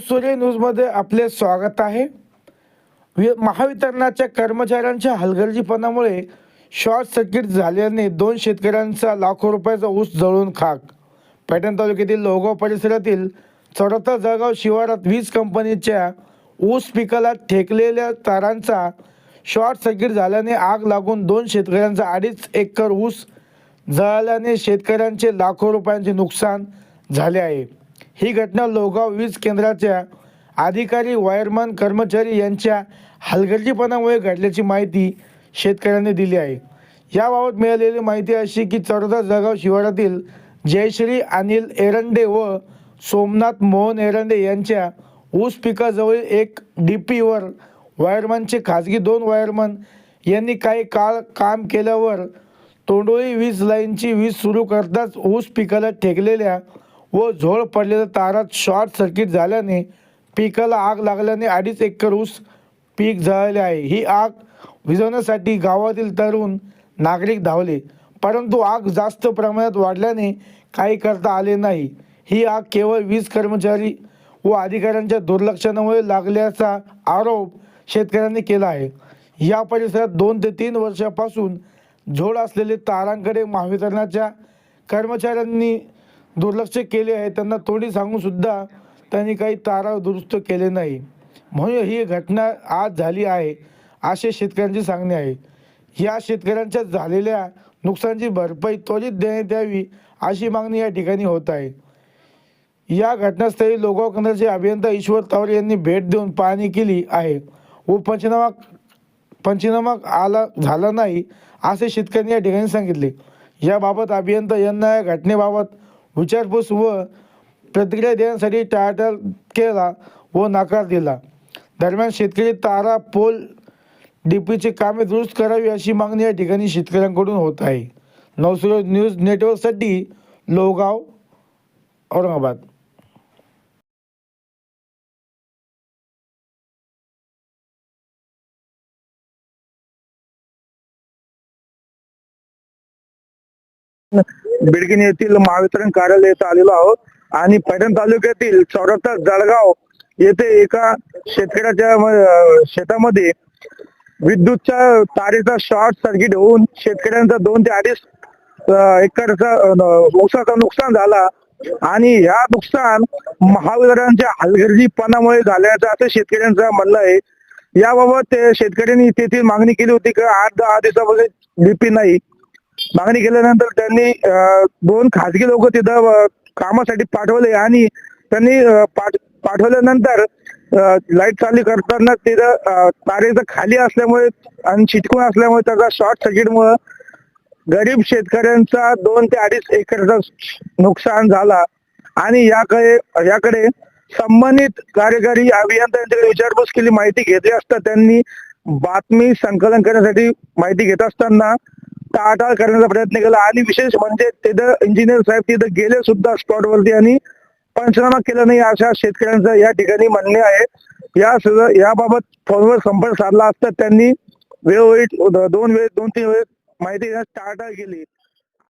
सूर्य न्यूजमध्ये आपले स्वागत आहे. वि- महावितरणाच्या कर्मचाऱ्यांच्या हलगर्जीपणामुळे शॉर्ट सर्किट झाल्याने दोन शेतकऱ्यांचा लाखो रुपयाचा ऊस जळून खाक. पैठण तालुक्यातील लोगाव परिसरातील चौऱ्याहत्तर जळगाव शिवारात वीज कंपनीच्या ऊस पिकाला ठेकलेल्या तारांचा शॉर्ट सर्किट झाल्याने आग लागून दोन शेतकऱ्यांचा अडीच एकर ऊस जळाल्याने शेतकऱ्यांचे लाखो रुपयांचे नुकसान झाले आहे. ही घटना लोगाव वीज केंद्राच्या अधिकारी वायरमन कर्मचारी यांच्या हलगर्जीपणामुळे घडल्याची माहिती शेतकऱ्यांनी दिली आहे. याबाबत मिळालेली माहिती अशी की चौदा जळगाव शिवारातील जयश्री अनिल एरंडे व सोमनाथ मोहन एरंडे यांच्या ऊस पिकाजवळ एक डी पीवर वायरमनचे खाजगी दोन वायरमन यांनी काही काळ काम केल्यावर तोंडोळी वीज लाईनची वीज सुरू करताच ऊस पिकाला ठेकलेल्या व झोळ पडलेल्या तारात शॉर्ट सर्किट झाल्याने पिकाला आग लागल्याने अडीच एकर ऊस पीक जळाले आहे. ही आग विझवण्यासाठी गावातील तरुण नागरिक धावले परंतु आग जास्त प्रमाणात वाढल्याने काही करता आले नाही. ही आग केवळ वीज कर्मचारी व अधिकाऱ्यांच्या दुर्लक्षणामुळे लागल्याचा आरोप शेतकऱ्यांनी केला आहे. या परिसरात दोन ते तीन वर्षापासून झोड असलेले तारांकडे महावितरणाच्या कर्मचाऱ्यांनी दुर्लक्ष केले आहे. त्यांना तोंडी सांगूनसुद्धा त्यांनी काही तारा दुरुस्त केले नाही. म्हणून ही घटना आज झाली आहे असे शेतकऱ्यांचे सांगणे आहे. या शेतकऱ्यांच्या झालेल्या नुकसानाची भरपाई त्वरित देण्यात यावी अशी मागणी या ठिकाणी होत आहे. या घटनास्थळी लोगाव केंद्राचे अभियंता ईश्वर तावरे यांनी भेट देऊन पाहणी केली आहे. व पंचनामा पंचनामा आला झाला नाही असे शेतकऱ्यांनी या ठिकाणी सांगितले. याबाबत अभियंता यांना या घटनेबाबत विचारपूस व प्रतिक्रिया देण्यासाठी टाळाटाळ केला व नकार दिला. दरम्यान शेतकरी तारा पोल डीपीची कामे दुरुस्त करावी अशी मागणी या ठिकाणी शेतकऱ्यांकडून होत आहे. नवसुर न्यूज नेटवर्कसाठी लोगाव औरंगाबाद. बिडकीन येथील महावितरण कार्यालय येथे आलेलो आहोत. आणि पैठण तालुक्यातील चौऱ्याहत्तर जळगाव येथे एका शेतकऱ्याच्या शेतामध्ये विद्युतच्या तारेचा शॉर्ट सर्किट होऊन शेतकऱ्यांचा दोन ते अडीच एकरचा ऊसाचा नुकसान झाला. आणि ह्या नुकसान महावितरणच्या हलगर्जीपणामुळे झाल्याचं असं शेतकऱ्यांचं म्हणणं आहे. याबाबत शेतकऱ्यांनी तेथील मागणी केली होती की आठ दहा दिवसापासून डीपी नाही. मागणी केल्यानंतर त्यांनी दोन खाजगी लोक तिथं कामासाठी पाठवले आणि त्यांनी पाठवल्यानंतर लाइट चालू करताना तिथं तारेचं खाली असल्यामुळे आणि चिटकून असल्यामुळे त्याचा शॉर्ट सर्किटमुळे गरीब शेतकऱ्यांचा दोन ते अडीच एकरचा नुकसान झाला. आणि याकडे याकडे संबंधित कार्यकारी अभियंत्यांच्याकडे विचारपूस केली माहिती घेतली असता त्यांनी बातमी संकलन करण्यासाठी माहिती घेत असताना टाळाटाळ करण्याचा प्रयत्न केला. आणि विशेष म्हणजे तिथं इंजिनियर साहेब तिथं गेले सुद्धा स्पॉट वरती आणि पंचनामा केला नाही अशा शेतकऱ्यांचं या ठिकाणी म्हणणे आहे. या याबाबत फोनवर संपर्क साधला असता त्यांनी वेळोवेळी दोन वेळ दोन तीन वेळेस माहिती टाळाटाळ केली.